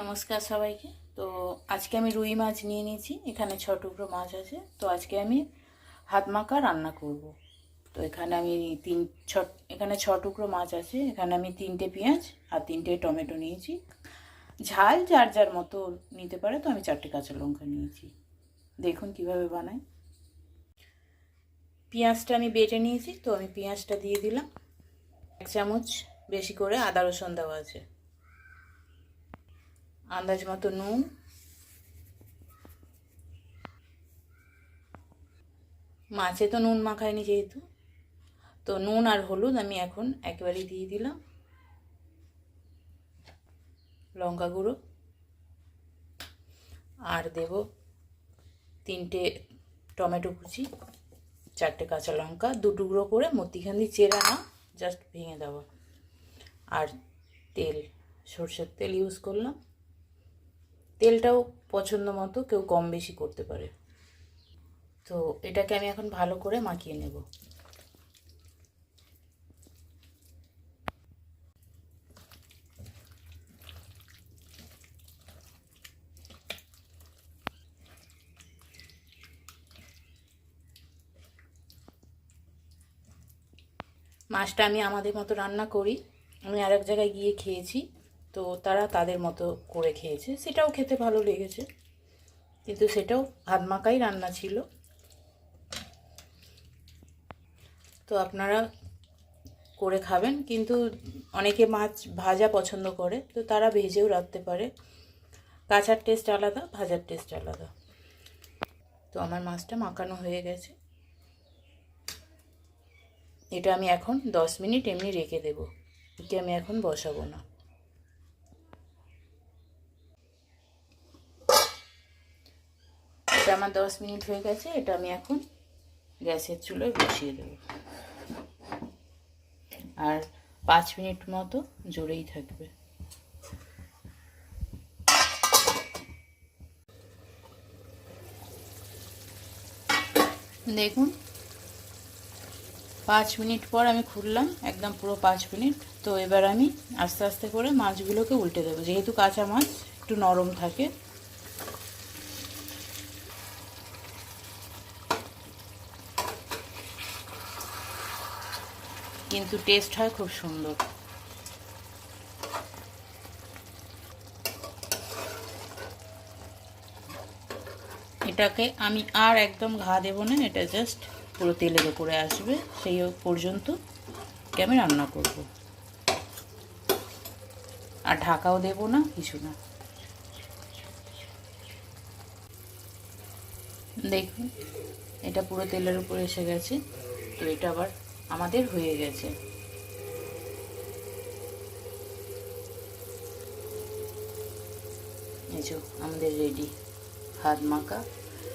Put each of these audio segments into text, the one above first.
নমস্কার সবাইকে। তো আজকে আমি রুই মাছ নিয়ে নিয়েছি, এখানে ছ টুকরো মাছ আছে। তো আজকে আমি হাত মাখা রান্না করব। তো এখানে আমি তিন, ছ, এখানে ছ টুকরো মাছ আছে। এখানে আমি তিনটে পেঁয়াজ আর তিনটে টমেটো নিয়েছি। ঝাল যার যার মতো নিতে পারে, তো আমি চারটে কাঁচা লঙ্কা নিয়েছি। দেখুন কীভাবে বানাই। পেঁয়াজটা আমি বেটে নিয়েছি, তো আমি পেঁয়াজটা দিয়ে দিলাম। এক চামচ বেশি করে আদা রসুন দেওয়া আছে। আন্দাজ মতো নুন। মাছে তো নুন মাখায়নি যেহেতু। তো নুন আর হলুদ আমি এখন একেবারেই দিয়ে দিলাম। লঙ্কা গুঁড়ো। আর দেব তিনটে টমেটো কুচি, চারটে কাঁচা লঙ্কা, দু টুকরো করে মধ্যিখান চেরা না জাস্ট ভেঙে দেওয়া আর তেল, সর্ষের তেল ইউজ করলাম। তেলটাও পছন্দ মতো কেউ কম বেশি করতে পারে। তো এটাকে আমি এখন ভালো করে মাখিয়ে নেব। মাছটা আমি আমাদের মতো রান্না করি। আমি আরেক জায়গায় গিয়ে খেয়েছি। তো তারা তাদের মতো করে খেয়েছে। সেটাও খেতে ভালো লেগেছে। কিন্তু সেটাও হাত মাখাই রান্না ছিল। তো আপনারা করে খাবেন, কিন্তু অনেকে মাছ ভাজা পছন্দ করে, তো তারা ভেজেও রাখতে পারে। কাঁচার টেস্ট আলাদা, ভাজার টেস্ট আলাদা। তো আমার মাছটা মাখানো হয়ে গেছে। এটা আমি এখন দশ মিনিট এমনি রেখে দেবো। একে আমি এখন বসাবো না। এটা আমার দশ মিনিট হয়ে গেছে, এটা আমি এখন গ্যাসের চুলোয় বসিয়ে দেবো। আর পাঁচ মিনিট মতো জোরেই থাকবে। দেখুন, পাঁচ মিনিট পর আমি খুললাম, একদম পুরো পাঁচ মিনিট। তো এবার আমি আস্তে আস্তে করে মাছগুলোকে উল্টে দেবো। যেহেতু কাঁচা মাছ, একটু নরম থাকে। কিন্তু টেস্ট হয় খুব সুন্দর। এটাকে আমি আর একদম ঘা দেবো না, এটা জাস্ট পুরো তেলের উপরে আসবে, সেই পর্যন্ত আমি রান্না করব। আর ঢাকাও দেব না, কিছু না। দেখুন, এটা পুরো তেলের উপরে এসে গেছে, তো এটা আবার আমাদের হয়ে গেছে। আমাদের রেডি হাত মাখা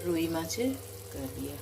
রুই মাছের কালিয়া